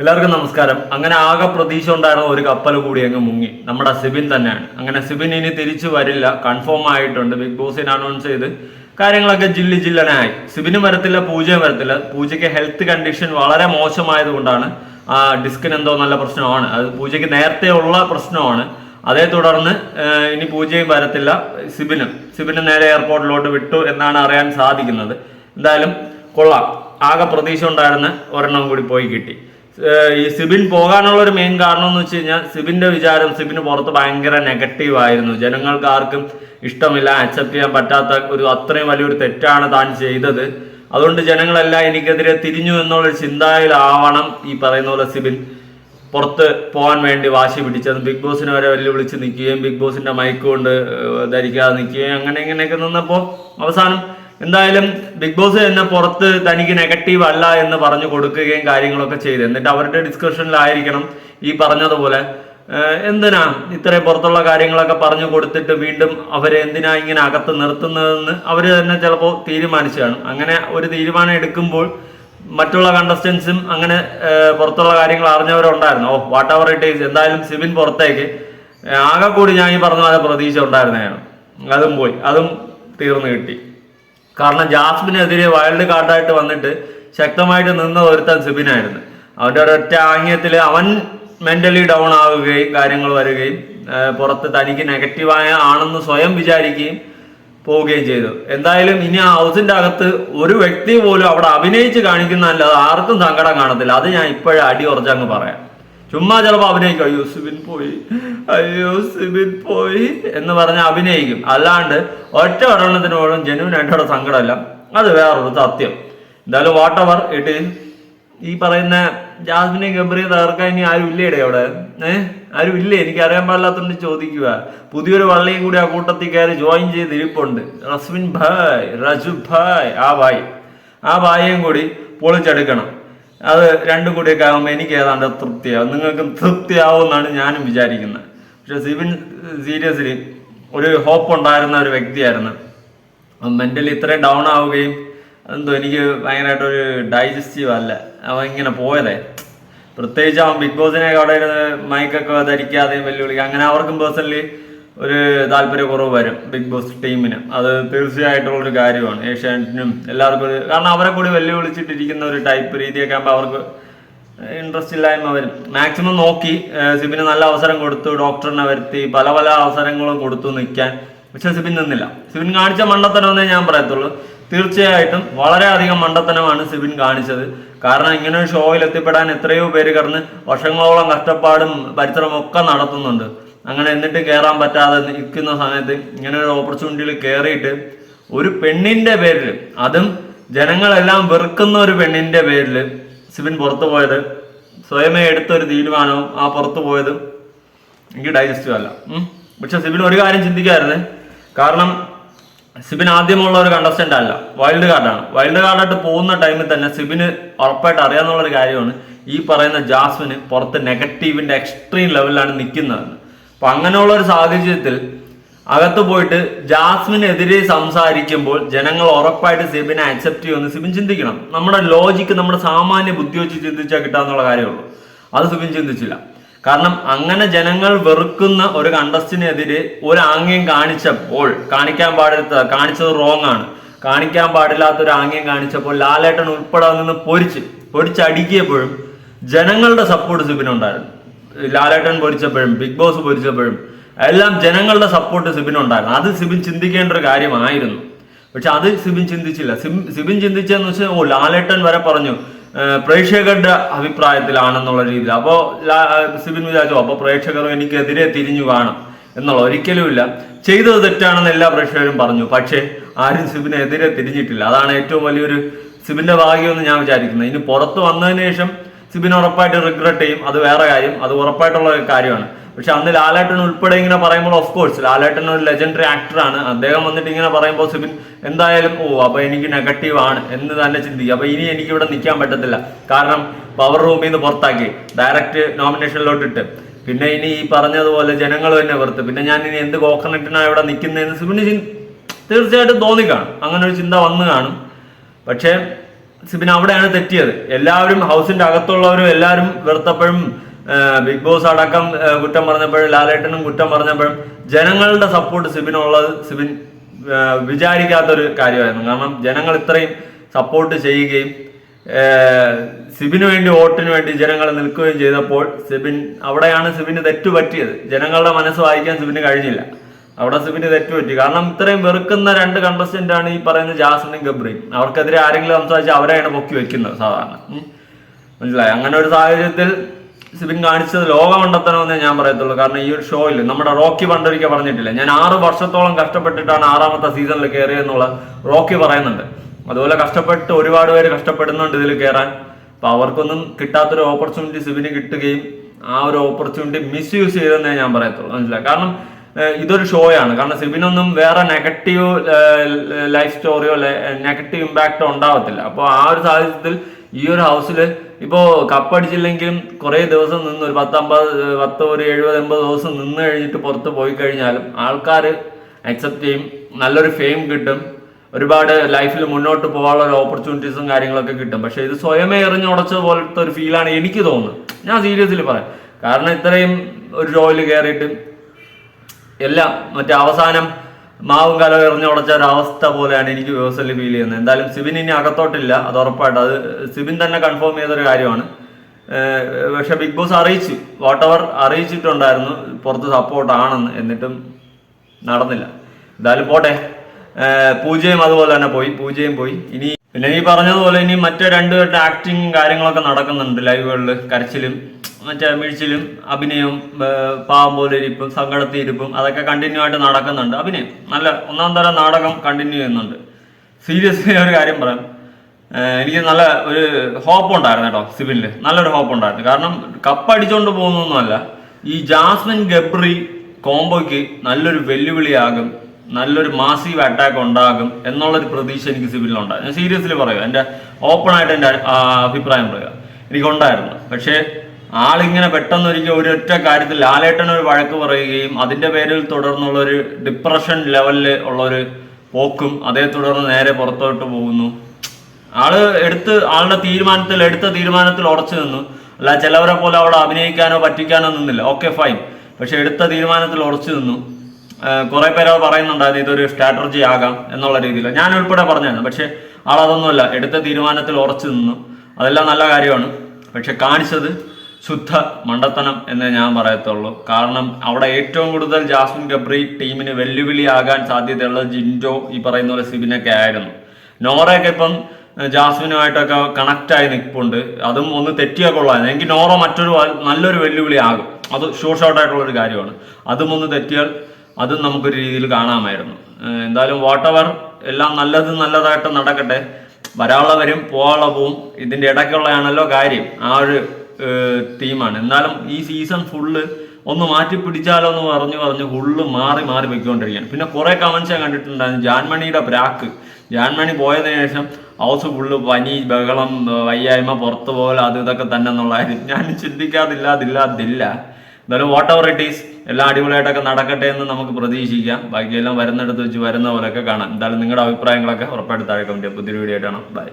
എല്ലാവർക്കും നമസ്കാരം. അങ്ങനെ ആകെ പ്രതീക്ഷ ഉണ്ടായിരുന്ന ഒരു കപ്പൽ കൂടി അങ്ങ് മുങ്ങി. നമ്മുടെ സിബിൻ തന്നെയാണ്. അങ്ങനെ സിബിൻ ഇനി തിരിച്ചു വരില്ല. കൺഫേം ആയിട്ടുണ്ട്. ബിഗ് ബോസിന് അനൗൺസ് ചെയ്ത് കാര്യങ്ങളൊക്കെ ജില്ലി ജില്ലനായി സിബിനും വരത്തില്ല പൂജയും വരത്തില്ല. പൂജയ്ക്ക് ഹെൽത്ത് കണ്ടീഷൻ വളരെ മോശമായതുകൊണ്ടാണ് ആ ഡിസ്കിന് എന്തോ നല്ല പ്രശ്നമാണ്. അത് പൂജയ്ക്ക് നേരത്തെ ഉള്ള പ്രശ്നമാണ്. അതേ തുടർന്ന് ഇനി പൂജയും വരത്തില്ല സിബിനും. സിബിന് നേരെ എയർപോർട്ടിലോട്ട് വിട്ടു എന്നാണ് അറിയാൻ സാധിക്കുന്നത്. എന്തായാലും കൊള്ളാം. ആകെ പ്രതീക്ഷ ഉണ്ടായിരുന്ന ഒരെണ്ണം കൂടി പോയി കിട്ടി. ഈ സിബിൻ പോകാനുള്ള ഒരു മെയിൻ കാരണം എന്ന് വെച്ച് കഴിഞ്ഞാൽ സിബിന്റെ വിചാരം സിബിന് പുറത്ത് ഭയങ്കര നെഗറ്റീവ് ആയിരുന്നു. ജനങ്ങൾക്ക് ആർക്കും ഇഷ്ടമില്ല അക്സെപ്റ്റ് ചെയ്യാൻ പറ്റാത്ത ഒരു അത്രയും വലിയൊരു തെറ്റാണ് താൻ ചെയ്തത്. അതുകൊണ്ട് ജനങ്ങളെല്ലാം എനിക്കെതിരെ തിരിഞ്ഞു എന്നുള്ള ചിന്തയിലാവണം ഈ പറയുന്ന പോലെ സിബിൻ പുറത്ത് പോകാൻ വേണ്ടി വാശി പിടിച്ചത്. ബിഗ് ബോസിനെ വരെ വെല്ലുവിളിച്ച് നിൽക്കുകയും ബിഗ് ബോസിന്റെ മൈക്ക് കൊണ്ട് ധരിക്കാതെ നിൽക്കുകയും അങ്ങനെ ഇങ്ങനെയൊക്കെ നിന്നപ്പോൾ അവസാനം എന്തായാലും ബിഗ് ബോസ് തന്നെ പുറത്ത് തനിക്ക് നെഗറ്റീവ് അല്ല എന്ന് പറഞ്ഞു കൊടുക്കുകയും കാര്യങ്ങളൊക്കെ ചെയ്ത്. എന്നിട്ട് അവരുടെ ഡിസ്കഷനിലായിരിക്കണം ഈ പറഞ്ഞതുപോലെ. എന്തിനാ ഇത്രയും പുറത്തുള്ള കാര്യങ്ങളൊക്കെ പറഞ്ഞു കൊടുത്തിട്ട് വീണ്ടും അവരെ എന്തിനാ ഇങ്ങനെ അകത്ത് നിർത്തുന്നതെന്ന് അവർ തന്നെ ചിലപ്പോൾ തീരുമാനിച്ചാണ്. അങ്ങനെ ഒരു തീരുമാനം എടുക്കുമ്പോൾ മറ്റുള്ള കണ്ടസ്റ്റൻസും അങ്ങനെ പുറത്തുള്ള കാര്യങ്ങൾ അറിഞ്ഞവരുണ്ടായിരുന്നു. Oh whatever it is എന്തായാലും സിബിൻ പുറത്തേക്ക്. ആകെ കൂടി ഞാൻ ഈ പറഞ്ഞ പോലെ പ്രതീക്ഷ ഉണ്ടായിരുന്നതാണ്. അതും പോയി. അതും തീർന്നു കിട്ടി. കാരണം ജാസ്മിനെതിരെ വൈൽഡ് കാർഡായിട്ട് വന്നിട്ട് ശക്തമായിട്ട് നിന്ന ഒരുത്തൻ സിബിനായിരുന്നു. അവന്റെ ഒരൊറ്റ ആംഗ്യത്തിൽ അവൻ മെന്റലി ഡൗൺ ആവുകയും കാര്യങ്ങൾ വരികയും പുറത്ത് തനിക്ക് നെഗറ്റീവായ ആണെന്ന് സ്വയം വിചാരിക്കുകയും പോവുകയും ചെയ്തു. എന്തായാലും ഇനി ആ ഹൗസിന്റെ അകത്ത് ഒരു വ്യക്തി പോലും അവിടെ അഭിനയിച്ച് കാണിക്കുന്നതല്ല ആർക്കും സങ്കടം കാണത്തില്ല. അത് ഞാൻ ഇപ്പോഴേ അടി ഉറച്ചങ്ങ് പറയാം. ചുമ്മാ ചിലപ്പോൾ അഭിനയിക്കും. അയ്യോ സിബിൻ പോയി. അയ്യോ സിബിൻ പോയി. എന്ന് പറഞ്ഞ് അഭിനയിക്കും. അല്ലാണ്ട് ഒറ്റ ഒരെണ്ണത്തിന് പോലും ജനുവിൻ ആയിട്ടുള്ള സങ്കടമല്ല. അത് വേറൊരു സത്യം. എന്തായാലും വാട്ട് എവർ ഇട്ട് ഈ പറയുന്ന ജാസ്മിനെ ഗബ്രിയെ തകർക്കാൻ ഇനി ആരും ഇല്ലേടെ അവിടെ? ഏഹ് ആരും ഇല്ലേ? എനിക്ക് അറിയാൻ പാടില്ലാത്തോണ്ട് ചോദിക്കുക പുതിയൊരു വള്ളിയും കൂടി ആ കൂട്ടത്തിൽ കയറി ജോയിൻ ചെയ്ത് ഇരിപ്പുണ്ട് റസ്മിൻ ഭായ് റജു ഭായ് ആ ഭായ്. ആ ഭായിയും കൂടി പൊളിച്ചെടുക്കണം. അത് രണ്ടും കൂടിയൊക്കെ ആകുമ്പോൾ എനിക്ക് ഏതാണ്ട് തൃപ്തിയാവും. നിങ്ങൾക്ക് തൃപ്തിയാവും എന്നാണ് ഞാനും വിചാരിക്കുന്നത്. പക്ഷെ സിബിൻ സീരിയസ്ലി ഒരു ഹോപ്പ് ഉണ്ടായിരുന്ന ഒരു വ്യക്തിയായിരുന്നു. മെന്റലി ഇത്രയും ഡൗൺ ആവുകയും എന്തോ എനിക്ക് ഭയങ്കരമായിട്ടൊരു ഡൈജസ്റ്റീവ് അല്ല. അവൻ ഇങ്ങനെ പോയതേ. പ്രത്യേകിച്ച് അവൻ ബിഗ് ബോസിനെ അവിടെ മൈക്കൊക്കെ ധരിക്കാതെയും വെല്ലുവിളിക്കുക അങ്ങനെ അവർക്കും പേഴ്സണലി ഒരു താല്പര്യക്കുറവ് വരും ബിഗ് ബോസ് ടീമിന് അത് തീർച്ചയായിട്ടുള്ള ഒരു കാര്യമാണ്. ഏഷ്യാനെറ്റിനും എല്ലാവർക്കും കാരണം അവരെ കൂടി വെല്ലുവിളിച്ചിട്ടിരിക്കുന്ന ഒരു ടൈപ്പ് രീതിയൊക്കെ ആകുമ്പോൾ അവർക്ക് ഇൻട്രസ്റ്റ് ഇല്ലായ്മ വരും. മാക്സിമം നോക്കി സിബിന് നല്ല അവസരം കൊടുത്തു ഡോക്ടറിനെ വരുത്തി പല പല അവസരങ്ങളും കൊടുത്തു നിൽക്കാൻ. പക്ഷെ സിബിൻ നിന്നില്ല. സിബിൻ കാണിച്ച മണ്ടത്തനമെന്നേ ഞാൻ പറയത്തുള്ളൂ. തീർച്ചയായിട്ടും വളരെയധികം മണ്ടത്തനമാണ് സിബിൻ കാണിച്ചത്. കാരണം ഇങ്ങനെ ഷോയിൽ എത്തിപ്പെടാൻ എത്രയോ പേര് കടന്ന് വർഷങ്ങളോളം കഷ്ടപ്പാടും പരിശ്രമം ഒക്കെ നടത്തുന്നുണ്ട്. അങ്ങനെ എന്നിട്ട് കയറാൻ പറ്റാതെ നിൽക്കുന്ന സമയത്ത് ഇങ്ങനെ ഒരു ഓപ്പർച്യൂണിറ്റിയിൽ കയറിയിട്ട് ഒരു പെണ്ണിന്റെ പേരിൽ അതും ജനങ്ങളെല്ലാം വെറുക്കുന്ന ഒരു പെണ്ണിന്റെ പേരിൽ സിബിൻ പുറത്തു പോയത്. സ്വയമേ എടുത്തൊരു തീരുമാനവും ആ പുറത്തു പോയതും എനിക്ക് ഡൈജസ്റ്റീവ് അല്ല. പക്ഷെ സിബിൻ ഒരു കാര്യം ചിന്തിക്കായിരുന്നു. കാരണം സിബിൻ ആദ്യമുള്ള ഒരു കണ്ടസ്റ്റന്റ് അല്ല. വൈൽഡ് കാർഡാണ് വൈൽഡ് കാർഡായിട്ട് പോകുന്ന ടൈമിൽ തന്നെ സിബിന് ഉറപ്പായിട്ട് അറിയാന്നുള്ള ഒരു കാര്യമാണ് ഈ പറയുന്ന ജാസ്മിന് പുറത്ത് നെഗറ്റീവിന്റെ എക്സ്ട്രീം ലെവലിലാണ് നിൽക്കുന്നത്. അപ്പൊ അങ്ങനെയുള്ള ഒരു സാഹചര്യത്തിൽ അകത്ത് പോയിട്ട് ജാസ്മിനെതിരെ സംസാരിക്കുമ്പോൾ ജനങ്ങൾ ഉറപ്പായിട്ട് സിബിനെ അക്സെപ്റ്റ് ചെയ്യുമെന്ന് സിബിൻ ചിന്തിക്കണം. നമ്മുടെ ലോജിക്ക് നമ്മുടെ സാമാന്യ ബുദ്ധി വെച്ച് ചിന്തിച്ചാൽ കിട്ടാന്നുള്ള കാര്യമുള്ളൂ. അത് സിബിൻ ചിന്തിച്ചില്ല. കാരണം അങ്ങനെ ജനങ്ങൾ വെറുക്കുന്ന ഒരു കണ്ടസ്റ്റിനെതിരെ ഒരു ആംഗ്യം കാണിച്ചപ്പോൾ കാണിക്കാൻ പാടില്ലാത്ത കാണിച്ചത് റോങ് ആണ്. കാണിക്കാൻ പാടില്ലാത്ത ഒരു ആംഗ്യം കാണിച്ചപ്പോൾ ലാലേട്ടൻ ഉൾപ്പെടെ നിന്ന് പൊരിച്ച് പൊരിച്ചടിക്കിയപ്പോഴും ജനങ്ങളുടെ സപ്പോർട്ട് സിബിനുണ്ടായിരുന്നു. ലാലേട്ടൻ പൊരിച്ചപ്പോഴും ബിഗ് ബോസ് പൊരിച്ചപ്പോഴും എല്ലാം ജനങ്ങളുടെ സപ്പോർട്ട് സിബിൻ ഉണ്ടായിരുന്നു. അത് സിബിൻ ചിന്തിക്കേണ്ട ഒരു കാര്യമായിരുന്നു. പക്ഷെ അത് സിബിൻ ചിന്തിച്ചില്ല. സിബിൻ- ചിന്തിച്ചെന്ന് വെച്ചാൽ ഓ ലാലേട്ടൻ വരെ പറഞ്ഞു പ്രേക്ഷകരുടെ അഭിപ്രായത്തിലാണെന്നുള്ള രീതിയിൽ. അപ്പോൾ സിബിൻ വിചാരിച്ചു അപ്പോൾ പ്രേക്ഷകർ എനിക്കെതിരെ തിരിഞ്ഞു കാണും എന്നുള്ള ഒരിക്കലുമില്ല. ചെയ്തത് തെറ്റാണെന്ന് എല്ലാ പ്രേക്ഷകരും പറഞ്ഞു. പക്ഷേ ആരും സിബിനെതിരെ തിരിഞ്ഞിട്ടില്ല. അതാണ് ഏറ്റവും വലിയൊരു സിബിന്റെ ഭാഗ്യമെന്ന് ഞാൻ വിചാരിക്കുന്നത് ഇനി പുറത്ത് വന്നതിന് ശേഷം സിബിൻ ഉറപ്പായിട്ട് റിഗ്രറ്റ് ചെയ്യും. അത് വേറെ കാര്യം. അത് ഉറപ്പായിട്ടുള്ള കാര്യമാണ്. പക്ഷെ അന്ന് ലാലേട്ടൻ ഉൾപ്പെടെ ഇങ്ങനെ പറയുമ്പോൾ ഓഫ് കോഴ്സ് ലാലേട്ടൻ ഒരു ലെജൻഡറി ആക്ടറാണ് അദ്ദേഹം വന്നിട്ട് ഇങ്ങനെ പറയുമ്പോൾ സിബിൻ എന്തായാലും ഓ അപ്പൊ എനിക്ക് നെഗറ്റീവ് ആണ് എന്ന് തന്നെ ചിന്തിക്കും. അപ്പൊ ഇനി എനിക്ക് ഇവിടെ നിൽക്കാൻ പറ്റത്തില്ല. കാരണം പവർ റൂമിൽ നിന്ന് പുറത്താക്കി. ഡയറക്റ്റ് നോമിനേഷനിലോട്ട് ഇട്ട് പിന്നെ ഇനി ഈ പറഞ്ഞതുപോലെ ജനങ്ങൾ തന്നെ വെറുത്ത്. പിന്നെ ഞാൻ ഇനി എന്ത് കോക്കനട്ടിനാണ് ഇവിടെ നിൽക്കുന്നതെന്ന് സിബിന് തീർച്ചയായിട്ടും തോന്നിക്കാണും അങ്ങനെ ഒരു ചിന്ത വന്നു കാണും. പക്ഷേ സിബിൻ അവിടെയാണ് തെറ്റിയത്. എല്ലാവരും ഹൗസിന്റെ അകത്തുള്ളവരും എല്ലാവരും വെറുത്തപ്പോഴും ബിഗ് ബോസ് അടക്കം കുറ്റം പറഞ്ഞപ്പോഴും ലാലേട്ടനും കുറ്റം പറഞ്ഞപ്പോഴും ജനങ്ങളുടെ സപ്പോർട്ട് സിബിനുള്ളത് സിബിൻ വിചാരിക്കാത്തൊരു കാര്യമായിരുന്നു. കാരണം ജനങ്ങൾ ഇത്രയും സപ്പോർട്ട് ചെയ്യുകയും സിബിന് വേണ്ടി വോട്ടിന് വേണ്ടി ജനങ്ങൾ നിൽക്കുകയും ചെയ്തപ്പോൾ സിബിൻ അവിടെയാണ് സിബിന് തെറ്റുപറ്റിയത്. ജനങ്ങളുടെ മനസ്സ് വായിക്കാൻ സിബിന് കഴിഞ്ഞില്ല. അവിടെ സിബിന് തെറ്റുപറ്റി കാരണം ഇത്രയും വെറുക്കുന്ന രണ്ട് കണ്ടസ്റ്റന്റ് ആണ് ഈ പറയുന്ന ജാസ്മിനും ഗബ്രിയും. അവർക്കെതിരെ ആരെങ്കിലും സംസാരിച്ചാൽ അവരെയാണ് പൊക്കി വെക്കുന്നത് സാധാരണ. മനസ്സിലായി? അങ്ങനെ ഒരു സാഹചര്യത്തിൽ സിബിൻ കാണിച്ചത് ലോകം കണ്ടെത്തണമെന്നേ ഞാൻ പറയത്തുള്ളൂ. കാരണം ഈ ഒരു ഷോയിൽ നമ്മുടെ റോക്കി പണ്ടൊരിക്കൽ പറഞ്ഞിട്ടില്ല? ഞാൻ ആറ് വർഷത്തോളം കഷ്ടപ്പെട്ടിട്ടാണ് ആറാമത്തെ സീസണിൽ കയറിയെന്നുള്ള റോക്കി പറയുന്നുണ്ട്. അതുപോലെ കഷ്ടപ്പെട്ട് ഒരുപാട് പേര് കഷ്ടപ്പെടുന്നുണ്ട് ഇതിൽ കയറാൻ അപ്പൊ അവർക്കൊന്നും കിട്ടാത്തൊരു ഓപ്പർച്യൂണിറ്റി സിബിന് കിട്ടുകയും ആ ഒരു ഓപ്പർച്യൂണിറ്റി മിസ്യൂസ് ചെയ്തെന്നേ ഞാൻ പറയത്തുള്ളൂ. മനസ്സിലായി? കാരണം ഇതൊരു ഷോയാണ്. കാരണം സിബിനൊന്നും വേറെ നെഗറ്റീവ് ലൈഫ് സ്റ്റോറിയോ നെഗറ്റീവ് ഇമ്പാക്റ്റോ ഉണ്ടാവത്തില്ല. അപ്പോൾ ആ ഒരു സാഹചര്യത്തിൽ ഈ ഒരു ഹൗസിൽ ഇപ്പോൾ കപ്പടിച്ചില്ലെങ്കിലും കുറേ ദിവസം നിന്ന് ഒരു പത്തമ്പത് പത്ത് ഒരു എഴുപത് എൺപത് ദിവസം നിന്ന് കഴിഞ്ഞിട്ട് പുറത്ത് പോയി കഴിഞ്ഞാലും ആൾക്കാർ അക്സെപ്റ്റ് ചെയ്യും. നല്ലൊരു ഫെയിം കിട്ടും. ഒരുപാട് ലൈഫിൽ മുന്നോട്ട് പോകാനുള്ള ഓപ്പർച്യൂണിറ്റീസും കാര്യങ്ങളൊക്കെ കിട്ടും. പക്ഷെ ഇത് സ്വയമേ എറിഞ്ഞുടച്ച പോലത്തെ ഒരു ഫീലാണ് എനിക്ക് തോന്നുന്നത്. ഞാൻ സീരിയസ്ലി പറയാം. കാരണം ഇത്രയും ഒരു ഷോയിൽ കയറിയിട്ട് എല്ലാം മറ്റേ അവസാനം മാവും കലവും എറിഞ്ഞു ഉടച്ച ഒരു അവസ്ഥ പോലെയാണ് എനിക്ക് വ്യവസ്ഥയിൽ ഫീൽ ചെയ്യുന്നത്. എന്തായാലും സിബിൻ ഇനി അകത്തോട്ടില്ല അത് ഉറപ്പായിട്ട്. അത് സിബിൻ തന്നെ കൺഫേം ചെയ്തൊരു കാര്യമാണ്. പക്ഷെ ബിഗ് ബോസ് അറിയിച്ചു. വാട്ടവർ അറിയിച്ചിട്ടുണ്ടായിരുന്നു. പുറത്ത് സപ്പോർട്ട് ആണെന്ന്. എന്നിട്ടും നടന്നില്ല. എന്തായാലും പോട്ടെ. പൂജയും അതുപോലെ തന്നെ പോയി. പൂജയും പോയി. ഇനി പിന്നെ ഈ പറഞ്ഞതുപോലെ ഇനി മറ്റേ രണ്ട് ആക്ടിങ് കാര്യങ്ങളൊക്കെ നടക്കുന്നുണ്ട് ലൈവുകളിൽ കരച്ചിലും മറ്റേ മിഴിച്ചിലും അഭിനയവും പാവം പോലെ ഇരിപ്പും സങ്കടത്തിൽ ഇരിപ്പും അതൊക്കെ കണ്ടിന്യൂ ആയിട്ട് നടക്കുന്നുണ്ട്. അഭിനയം നല്ല ഒന്നാം തരം നാടകം കണ്ടിന്യൂ ചെയ്യുന്നുണ്ട്. സീരിയസ്ലി ഒരു കാര്യം പറയാം. എനിക്ക് നല്ല ഒരു ഹോപ്പ് ഉണ്ടായിരുന്നു കേട്ടോ സിബിനിൽ നല്ലൊരു ഹോപ്പ് ഉണ്ടായിരുന്നു. കാരണം കപ്പ് അടിച്ചുകൊണ്ട് പോകുന്നൊന്നുമല്ല. ഈ ജാസ്മിൻ ഗബ്രി കോംബോയ്ക്ക് നല്ലൊരു വെല്ലുവിളിയാകും. നല്ലൊരു മാസീവ് അറ്റാക്ക് ഉണ്ടാകും എന്നുള്ളൊരു പ്രതീക്ഷ എനിക്ക് സിബിനിലുണ്ടായി ഞാൻ സീരിയസ്ലി പറയുക എന്റെ ഓപ്പൺ ആയിട്ട് എന്റെ അഭിപ്രായം പറയുക എനിക്കുണ്ടായിരുന്നു. പക്ഷേ ആളിങ്ങനെ പെട്ടെന്ന് ഒരിക്കൽ ഒരൊറ്റ കാര്യത്തിൽ ലാലേട്ടൻ ഒരു വഴക്ക് പറയുകയും അതിന്റെ പേരിൽ തുടർന്നുള്ള ഒരു ഡിപ്രഷൻ ലെവലിൽ ഉള്ളൊരു പോക്കും അതേ തുടർന്ന് നേരെ പുറത്തോട്ട് പോകുന്നു. ആൾ എടുത്ത് ആളുടെ തീരുമാനത്തിൽ എടുത്ത തീരുമാനത്തിൽ ഉറച്ചു നിന്നു. അല്ല ചിലവരെ പോലെ അവിടെ അഭിനയിക്കാനോ പറ്റിക്കാനോ നിന്നില്ല. ഓക്കെ ഫൈൻ പക്ഷെ എടുത്ത തീരുമാനത്തിൽ ഉറച്ചു നിന്നു. കുറെ പേര് അത് പറയുന്നുണ്ടായിരുന്നു ഇതൊരു സ്ട്രാറ്റജി ആകാം എന്നുള്ള രീതിയിൽ ഞാൻ ഉൾപ്പെടെ പറഞ്ഞായിരുന്നു പക്ഷെ അതൊന്നുമല്ല എടുത്ത തീരുമാനത്തിൽ ഉറച്ചു നിന്നു. അതെല്ലാം നല്ല കാര്യമാണ് പക്ഷെ കാണിച്ചത് ശുദ്ധ മണ്ടത്തനം എന്നേ ഞാൻ പറയത്തുള്ളൂ. കാരണം അവിടെ ഏറ്റവും കൂടുതൽ ജാസ്മിൻ ഗബ്രി ടീമിന് വെല്ലുവിളിയാകാൻ സാധ്യതയുള്ള ജിൻജോ ഈ പറയുന്ന പോലെ സിബിനൊക്കെ ആയിരുന്നു. നോറയൊക്കെ ഇപ്പം ജാസ്മിനുമായിട്ടൊക്കെ കണക്റ്റ് ആയി നിൽപ്പുണ്ട്. അതും ഒന്ന് തെറ്റിയാൽ കൊള്ളാം എങ്കിൽ നോറ മറ്റൊരു നല്ലൊരു വെല്ലുവിളി ആകും. അത് ഷൂർ ഷോട്ട് ആയിട്ടുള്ള ഒരു കാര്യമാണ്. അതും ഒന്ന് തെറ്റിയാൽ അതും നമുക്കൊരു രീതിയിൽ കാണാമായിരുന്നു. എന്തായാലും വാട്ട് വാട്ടവർ എല്ലാം നല്ലത് നല്ലതായിട്ട് നടക്കട്ടെ. വരാനുള്ള വരും പോകാനുള്ള പോവും. ഇതിന്റെ ഇടയ്ക്കുള്ളതാണല്ലോ കാര്യം. ആ ഒരു തീമാണ് എന്നാലും ഈ സീസൺ ഫുള്ള് ഒന്ന് മാറ്റി പിടിച്ചാലോ എന്ന് പറഞ്ഞു പറഞ്ഞ് ഫുള്ള് മാറി മാറി പോയിക്കൊണ്ടിരിക്കുകയാണ്. പിന്നെ കുറേ കമൻസ് ഞാൻ കണ്ടിട്ടുണ്ടായിരുന്നു. ജാൻമണിയുടെ ബ്രാക്ക് ജാൻമണി പോയതിനു ശേഷം ഹൗസ് ഫുള്ള് പനി ബഹളം വയ്യായ്മ പുറത്തു പോകൽ അത് ഇതൊക്കെ തന്നെ എന്നുള്ളതായിരുന്നു ഞാൻ ചിന്തിക്കാതില്ല അതില്ല അതില്ല എന്തായാലും വാട്ട് എവർ ഇറ്റ് ഈസ് എല്ലാം അടിപൊളിയായിട്ടൊക്കെ നടക്കട്ടെ എന്ന് നമുക്ക് പ്രതീക്ഷിക്കാം. ബാക്കിയെല്ലാം വരുന്നിടത്ത് വെച്ച് വരുന്ന പോലെയൊക്കെ കാണാം. എന്തായാലും നിങ്ങളുടെ അഭിപ്രായങ്ങളൊക്കെ ഉറപ്പായിട്ട് താഴെ കമന്റ് പുതിയൊരു വീഡിയോ ആയിട്ടാണ് ബൈ